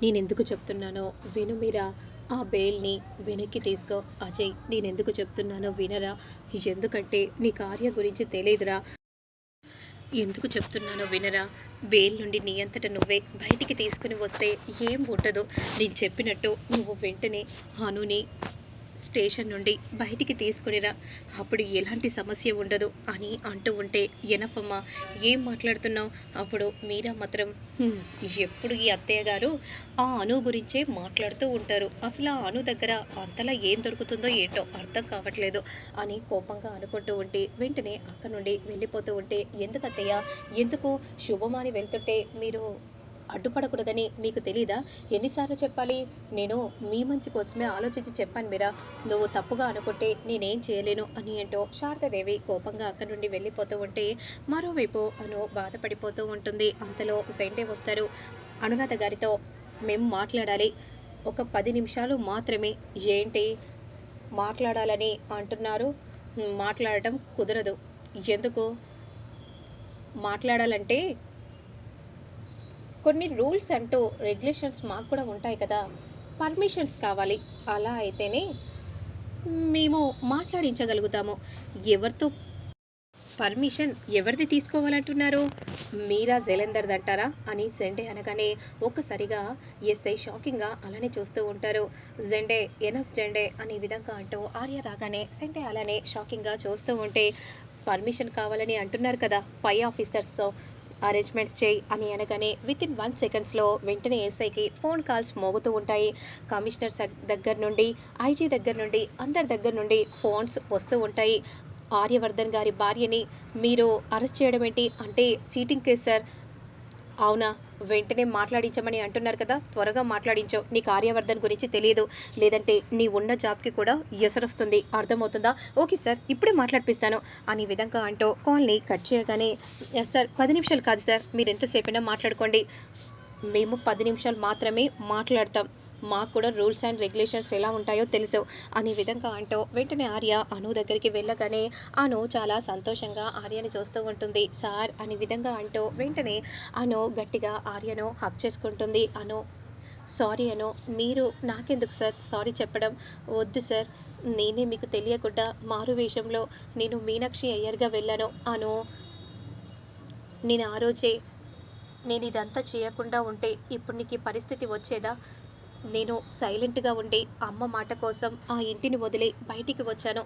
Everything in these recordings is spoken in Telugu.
నేను ఎందుకు చెప్తున్నానో విను మీరా. ఆ బెయిల్ని వెనక్కి తీసుకో. అజయ్ నేను ఎందుకు చెప్తున్నానో వినరా. ఎందుకంటే నీ కార్యం గురించి తెలియదురా. ఎందుకు చెప్తున్నానో వినరా. బెయిల్ నుండి నీ అంతట నువ్వే బయటికి తీసుకుని వస్తే ఏం ఉండదు నేను చెప్పినట్టు నువ్వు వెంటనే హనుని స్టేషన్ నుండి బయటికి తీసుకునిరా. అప్పుడు ఎలాంటి సమస్య ఉండదు అని అంటూ ఉంటే ఎనఫమ్మ ఏం మాట్లాడుతున్నావు? అప్పుడు మీరా మాత్రం ఎప్పుడు ఈ అత్తయ్య గారు ఆ అను గురించే మాట్లాడుతూ ఉంటారు. అసలు ఆ అను దగ్గర అంతలా ఏం దొరుకుతుందో ఏంటో అర్థం కావట్లేదు అని కోపంగా అనుకుంటూ ఉంటే వెంటనే అక్క నుండి వెళ్ళిపోతూ ఉంటే ఎందుకు అత్తయ్య ఎందుకు? శుభమాని వెళ్తుంటే మీరు అడ్డుపడకూడదని మీకు తెలీదా? ఎన్నిసార్లు చెప్పాలి? నేను మీ మంచి కోసమే ఆలోచించి చెప్పాను మీరా? నువ్వు తప్పుగా అనుకుంటే నేనేం చేయలేను అని ఏంటో శారదాదేవి కోపంగా అక్కడి నుండి వెళ్ళిపోతూ ఉంటే మరోవైపు అను బాధపడిపోతూ ఉంటుంది. అంతలో సెండే వస్తారు. అనురాధ గారితో మేము మాట్లాడాలి. ఒక పది నిమిషాలు మాత్రమే. ఏంటి? మాట్లాడాలని అంటున్నారు. మాట్లాడటం కుదరదు. ఎందుకు? మాట్లాడాలంటే కొన్ని రూల్స్ అంటూ రెగ్యులేషన్స్ మాకు కూడా ఉంటాయి కదా. పర్మిషన్స్ కావాలి. అలా అయితేనే మేము మాట్లాడించగలుగుతాము. ఎవరితో పర్మిషన్ ఎవరిది తీసుకోవాలంటున్నారు? మీరా జలందర్ది అంటారా అని జెండే అనగానే ఒక్కసారిగా ఎస్ఐ షాకింగ్గా అలానే చూస్తూ ఉంటారు. జెండే ఎనఫ్ జెండే అనే విధంగా అంటూ ఆర్య రాగానే జెండే అలానే షాకింగ్గా చూస్తూ ఉంటే పర్మిషన్ కావాలని అంటున్నారు కదా పై ఆఫీసర్స్తో. అరేంజ్మెంట్స్ చేయి అని అనగానే విత్ ఇన్ వన్ సెకండ్స్లో వెంటనే ఎస్ఐకి ఫోన్ కాల్స్ మోగుతూ ఉంటాయి. కమిషనర్ దగ్గర నుండి ఐజీ దగ్గర నుండి అందరి దగ్గర నుండి ఫోన్స్ వస్తూ ఉంటాయి. ఆర్యవర్ధన్ గారి భార్యని మీరు అరెస్ట్ చేయడం ఏంటి? అంటే చీటింగ్ కేసు సార్ అవునా? వెంటనే మాట్లాడించమని అంటున్నారు కదా. త్వరగా మాట్లాడించావు నీ కార్యవర్ధన్ గురించి తెలియదు. లేదంటే నీ ఉన్న జాబ్కి కూడా ఎసరొస్తుంది. అర్థమవుతుందా? ఓకే సార్ ఇప్పుడే మాట్లాడిపిస్తాను. అనే విధంగా అంటూ కాల్ని కట్ చేయగానే "ఎస్ సార్ పది నిమిషాలు కాదు సార్. మీరు ఎంతసేపైనా మాట్లాడుకోండి. మేము పది నిమిషాలు మాత్రమే మాట్లాడతాం. మాకు కూడా రూల్స్ అండ్ రెగ్యులేషన్స్ ఎలా ఉంటాయో తెలుసు. అనే విధంగా అంటూ వెంటనే ఆర్య అను దగ్గరికి వెళ్ళగానే అను చాలా సంతోషంగా ఆర్యని చూస్తూ ఉంటుంది. సార్ అనే విధంగా అంటూ వెంటనే అను గట్టిగా ఆర్యను హక్ చేసుకుంటుంది. అను సారీ అను మీరు నాకెందుకు సార్ సారీ చెప్పడం? వద్దు సార్ నేనే మీకు తెలియకుండా మారు వేషంలో నేను మీనాక్షి అయ్యర్గా వెళ్ళాను. అను నేను ఆ రోజే నేను ఇదంతా చేయకుండా ఉంటే ఇప్పుడు నీకు పరిస్థితి వచ్చేదా? నేను సైలెంట్గా ఉండి అమ్మ మాట కోసం ఆ ఇంటిని వదిలి బయటికి వచ్చాను.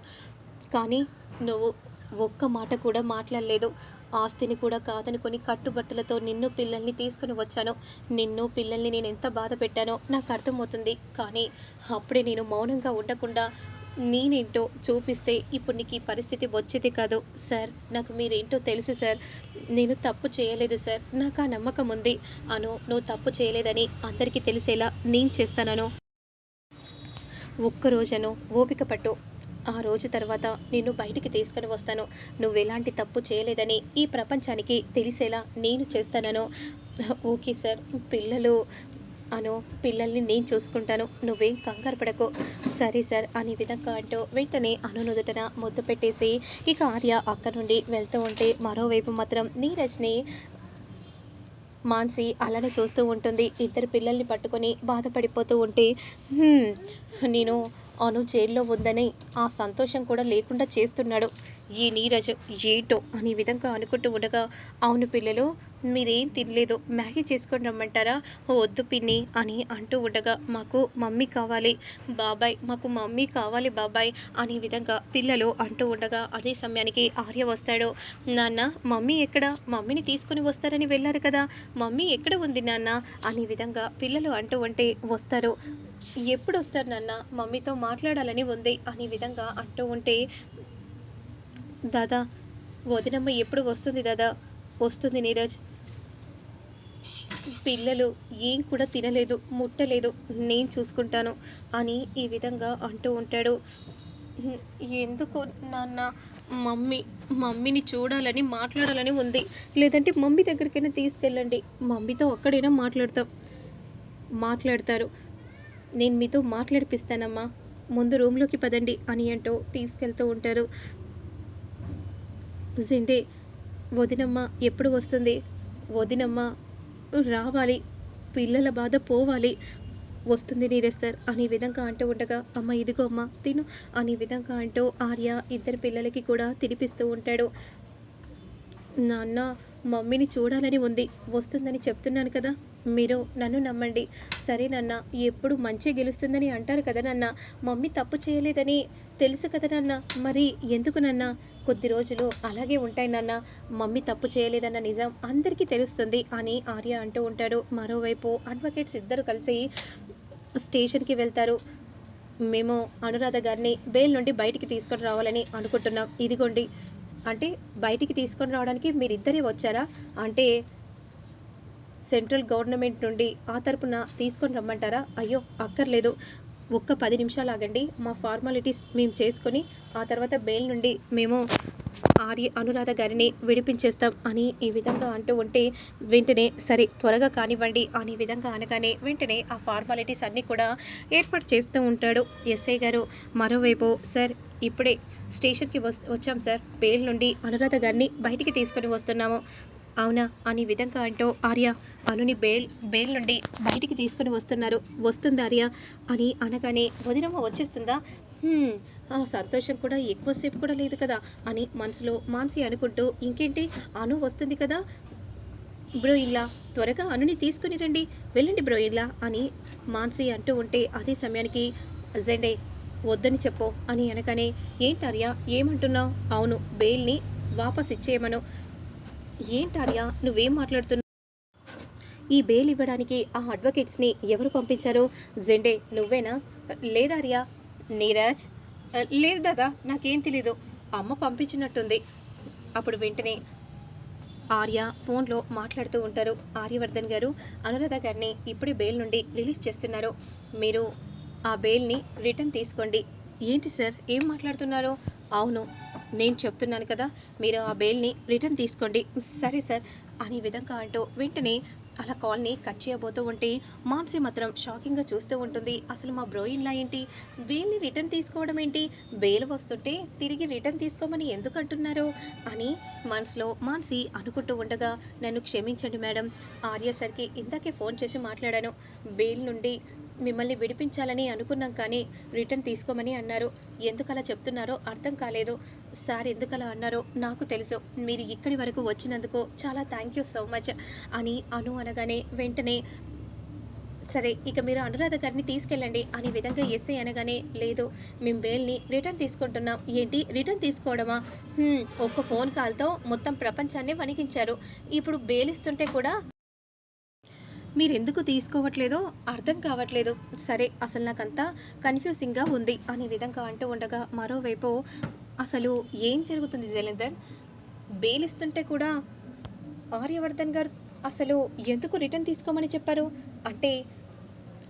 కానీ నువ్వు ఒక్క మాట కూడా మాట్లాడలేదు. ఆస్తిని కూడా కాదనుకొని కట్టుబట్టలతో నిన్ను పిల్లల్ని తీసుకుని వచ్చాను. నిన్ను పిల్లల్ని నేను ఎంత బాధ పెట్టానో నాకు అర్థమవుతుంది. కానీ అప్పుడే నేను మౌనంగా ఉండకుండా నేనేంటో చూపిస్తే ఇప్పుడు నీకు ఈ పరిస్థితి వచ్చేది కాదు. సార్ నాకు మీరేంటో తెలుసు సార్. నేను తప్పు చేయలేదు సార్. నాకు ఆ నమ్మకం ఉంది. అను నువ్వు తప్పు చేయలేదని అందరికీ తెలిసేలా నేను చేస్తానను. ఒక్కరోజను ఓపిక పట్టు. ఆ రోజు తర్వాత నిన్ను బయటికి తీసుకొని వస్తాను. నువ్వు ఎలాంటి తప్పు చేయలేదని ఈ ప్రపంచానికి తెలిసేలా నేను చేస్తానను. ఓకే సార్ పిల్లలు అను పిల్లల్ని నేను చూసుకుంటాను నువ్వేం కంగారు పడకు. సరే సార్ అనే విధంగా అంటూ వెంటనే అను నుదుటన ముద్దు పెట్టేసి ఇక ఆర్య అక్కడ నుండి వెళ్తూ ఉంటే మరోవైపు మాత్రం నీరజ్ని మాన్సి అలానే చూస్తూ ఉంటుంది. ఇద్దరు పిల్లల్ని పట్టుకొని బాధపడిపోతూ ఉంటే నేను అను జైల్లో ఉందని ఆ సంతోషం కూడా లేకుండా చేస్తున్నాడు. ఈ నీరజ్ ఏటో అనే విధంగా అనుకుంటూ ఉండగా అవును పిల్లలు మీరేం తినలేదు మ్యాగీ చేసుకొని రమ్మంటారా? వద్దు పిన్ని అని అంటూ ఉండగా మాకు మమ్మీ కావాలి బాబాయ్ మాకు మమ్మీ కావాలి బాబాయ్ అనే విధంగా పిల్లలు అంటూ ఉండగా అదే సమయానికి ఆర్య వస్తాడు. నాన్న మమ్మీ ఎక్కడ? మమ్మీని తీసుకొని వస్తారని వెళ్ళారు కదా. మమ్మీ ఎక్కడ ఉంది నాన్న? అనే విధంగా పిల్లలు అంటూ ఉంటే వస్తారు. ఎప్పుడు వస్తారు నాన్న? మమ్మీతో మాట్లాడాలని ఉంది అనే విధంగా అంటూ ఉంటే దాదా వదినమ్మ ఎప్పుడు వస్తుంది దాదా? వస్తుంది నీరజ్. పిల్లలు ఏం కూడా తినలేదు ముట్టలేదు నేను చూసుకుంటాను అని ఈ విధంగా అంటూ ఉంటాడు. ఎందుకు నాన్న మమ్మీ మమ్మీని చూడాలని మాట్లాడాలని ఉంది. లేదంటే మమ్మీ దగ్గరికైనా తీసుకెళ్ళండి. మమ్మీతో ఒక్కడైనా మాట్లాడతాం మాట్లాడతారు. నేను మీతో మాట్లాడిపిస్తానమ్మా. ముందు రూమ్లోకి పదండి అని అంటూ తీసుకెళ్తూ ఉంటారు. జిండే వదినమ్మ ఎప్పుడు వస్తుంది? వదినమ్మ రావాలి. పిల్లల బాధ పోవాలి. వస్తుంది నీరజ్ సార్ అనే విధంగా అంటూ ఉండగా అమ్మ ఇదిగో అమ్మ తిను అనే విధంగా అంటూ ఆర్య ఇద్దరు పిల్లలకి కూడా తినిపిస్తూ ఉంటాడు. నాన్న మమ్మీని చూడాలని ఉంది. వస్తుందని చెప్తున్నాను కదా. మీరు నన్ను నమ్మండి. సరే నాన్న ఎప్పుడు మంచి గెలుస్తుందని అంటారు కదా నాన్న. మమ్మీ తప్పు చేయలేదని తెలుసు కదా నాన్న. మరి ఎందుకు నాన్న? కొద్ది రోజులు అలాగే ఉంటాయి నాన్న. మమ్మీ తప్పు చేయలేదన్న నిజం అందరికీ తెలుస్తుంది అని ఆర్య అంటూ ఉంటాడు. మరోవైపు అడ్వకేట్స్ ఇద్దరు కలిసి స్టేషన్కి వెళ్తారు. మేము అనురాధ గారిని బెయిల్ నుండి బయటికి తీసుకొని రావాలని అనుకుంటున్నాం. ఇదిగోండి. అంటే బయటికి తీసుకొని రావడానికి మీరిద్దరే వచ్చారా? అంటే సెంట్రల్ గవర్నమెంట్ నుండి ఆ తరపున తీసుకొని రమ్మంటారా? అయ్యో అక్కర్లేదు. ఒక్క పది నిమిషాలు ఆగండి. మా ఫార్మాలిటీస్ మేము చేసుకొని ఆ తర్వాత బెయిల్ నుండి మేము ఆర్య అనురాధ గారిని విడిపించేస్తాం అని ఈ విధంగా అంటూ ఉంటే వెంటనే సరే త్వరగా కానివ్వండి అనే విధంగా అనగానే వెంటనే ఆ ఫార్మాలిటీస్ అన్నీ కూడా ఏర్పాటు చేస్తూ ఉంటాడు ఎస్ఐ గారు. మరోవైపు సార్ ఇప్పుడే స్టేషన్కి వస్ వచ్చాం సార్. బెయిల్ నుండి అనురాధ గారిని బయటికి తీసుకొని వస్తున్నాము. అవునా? అనే విధంగా అంటూ ఆర్య అనుని బేల్ బేల్ నుండి బయటికి తీసుకొని వస్తున్నారు. వస్తుంది ఆర్య అని అనగానే వదినమ్మ వచ్చేస్తుందా? ఆ సంతోషం కూడా ఎక్కువసేపు కూడా లేదు కదా అని మనసులో మానసి అనుకుంటూ ఇంకేంటి? అను వస్తుంది కదా. బ్రో ఇల్లా త్వరగా అనుని తీసుకుని రండి. వెళ్ళండి బ్రో ఇల్లా అని మాన్సి అంటూ ఉంటే అదే సమయానికి జెండే వద్దని చెప్పు అని అనగానే ఏంటార్యా ఏమంటున్నావు? అవును బెయిల్ని వాపస్ ఇచ్చేయమను. ఏంటార్యా నువ్వేం మాట్లాడుతున్నావు ఈ బెయిల్ ఇవ్వడానికి ఆ అడ్వకేట్స్ని ఎవరు పంపించారు? జెండే నువ్వేనా? లేదార్యా నీరాజ్? లేదు దాదా నాకేం తెలీదు. అమ్మ పంపించినట్టుంది. అప్పుడు వెంటనే ఆర్య ఫోన్లో మాట్లాడుతూ ఉంటారు. ఆర్యవర్ధన్ గారు అనురాధ గారిని ఇప్పుడే బెయిల్ నుండి రిలీజ్ చేస్తున్నారు. మీరు ఆ బెయిల్ని రిటర్న్ తీసుకోండి. ఏంటి సార్? ఏం మాట్లాడుతున్నారు? అవును నేను చెప్తున్నాను కదా మీరు ఆ బెయిల్ని రిటర్న్ తీసుకోండి. సరే సార్ అనే విధంగా అంటూ వెంటనే అలా కాల్ని కట్ చేయబోతూ ఉంటే మాన్సీ మాత్రం షాకింగ్గా చూస్తూ ఉంటుంది. అసలు మా బ్రోయిన్లా ఏంటి? బెయిల్ని రిటర్న్ తీసుకోవడం ఏంటి? బెయిల్ వస్తుంటే తిరిగి రిటర్న్ తీసుకోమని ఎందుకు అంటున్నారు? అని మనసులో మాన్సి అనుకుంటూ ఉండగా నన్ను క్షమించండి మేడం. ఆర్య సార్కి ఇందాకే ఫోన్ చేసి మాట్లాడాను. బెయిల్ నుండి మిమ్మల్ని విడిపించాలని అనుకున్నాం కానీ రిటర్న్ తీసుకోమని అన్నారు. ఎందుకలా చెప్తున్నారో అర్థం కాలేదు. సార్ ఎందుకలా అన్నారో నాకు తెలుసు. మీరు ఇక్కడి వరకు వచ్చినందుకు చాలా థ్యాంక్ యూ సో మచ్ అని అను అనగానే వెంటనే సరే ఇక మీరు అనురాధ గారిని తీసుకెళ్ళండి అనే విధంగా ఎస్ఐ అనగానే లేదు మేము బెయిల్ని రిటర్న్ తీసుకుంటున్నాం. ఏంటి? రిటర్న్ తీసుకోవడమా? ఒక్క ఫోన్ కాల్తో మొత్తం ప్రపంచాన్ని వణికించారు. ఇప్పుడు బెయిల్ ఇస్తుంటే కూడా మీరెందుకు తీసుకోవట్లేదో అర్థం కావట్లేదు. సరే అసలు నాకంతా కన్ఫ్యూజింగ్గా ఉంది అనే విధంగా అంటూ ఉండగా మరోవైపు అసలు ఏం జరుగుతుంది జలంధర్? బేలిస్తుంటే ఇస్తుంటే కూడా ఆర్యవర్ధన్ గారు అసలు ఎందుకు రిటర్న్ తీసుకోమని చెప్పారు? అంటే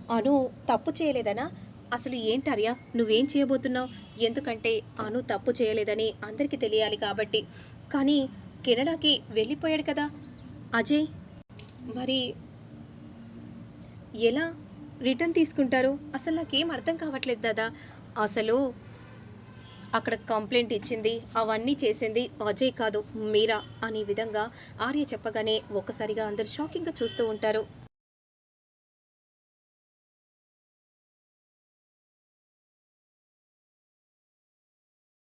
అను తప్పు చేయలేదనా? అసలు ఏంటార్యా నువ్వేం చేయబోతున్నావు? ఎందుకంటే అను తప్పు చేయలేదని అందరికీ తెలియాలి కాబట్టి. కానీ కెనడాకి వెళ్ళిపోయాడు కదా అజయ్. మరి ఎలా? రిటర్న్ తీసుకుంటారు? అసలు నాకేం అర్థం కావట్లేదు దాదా. అసలు అక్కడ కంప్లైంట్ ఇచ్చింది అవన్నీ చేసింది అజయ్ కాదు మీరా అనే విధంగా ఆర్య చెప్పగానే ఒక్కసారిగా అందరు షాకింగ్గా చూస్తూ ఉంటారు.